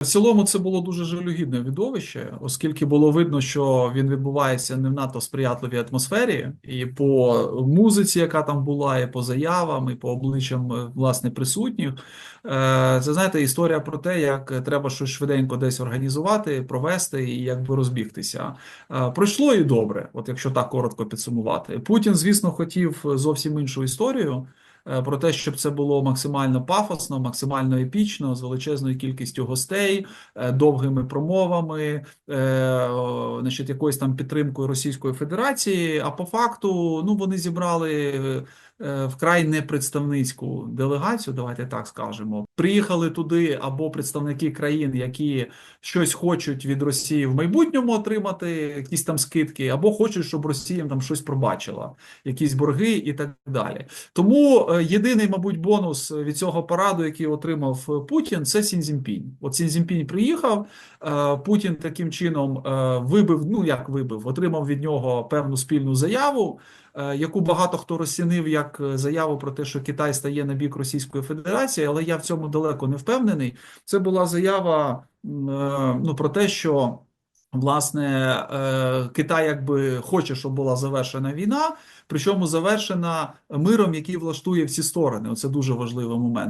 В цілому це було дуже жалюгідне відовище, оскільки було видно, що він відбувається не в надто сприятливій атмосфері, і по музиці, яка там була, і по заявам, і по обличчям е, власне присутніх. Е, Це знаєте, історія про те, як треба щось швиденько десь організувати, провести і якби розбігтися. Е, Пройшло і добре, от якщо так коротко підсумувати. Путін, звісно, хотів зовсім іншу історію. Е, Про те, щоб це було максимально пафосно, максимально епічно, з величезною кількістю гостей, е, довгими промовами, е, значить, якоюсь там підтримкою Російської Федерації. А по факту, ну вони зібрали вкрай непредставницьку делегацію, давайте так скажемо. Приїхали туди або представники країн, які щось хочуть від Росії в майбутньому отримати, якісь там скидки, або хочуть, щоб Росія там щось пробачила, якісь борги і так далі. Тому е, єдиний, мабуть, бонус від цього параду, який отримав е, Путін, це Сінзінпінь. От Сінзінпінь приїхав. е, Путін таким чином е, вибив, ну як вибив, отримав від нього певну спільну заяву, е, яку багато хто розцінив як е, заяву про те, що Китай стає на бік Російської Федерації, але я в цьому далеко не впевнений. Це була заява е, ну, про те, що. Власне, е, Китай якби хоче, щоб була завершена війна, причому завершена миром, який влаштує всі сторони. Оце дуже важливий момент.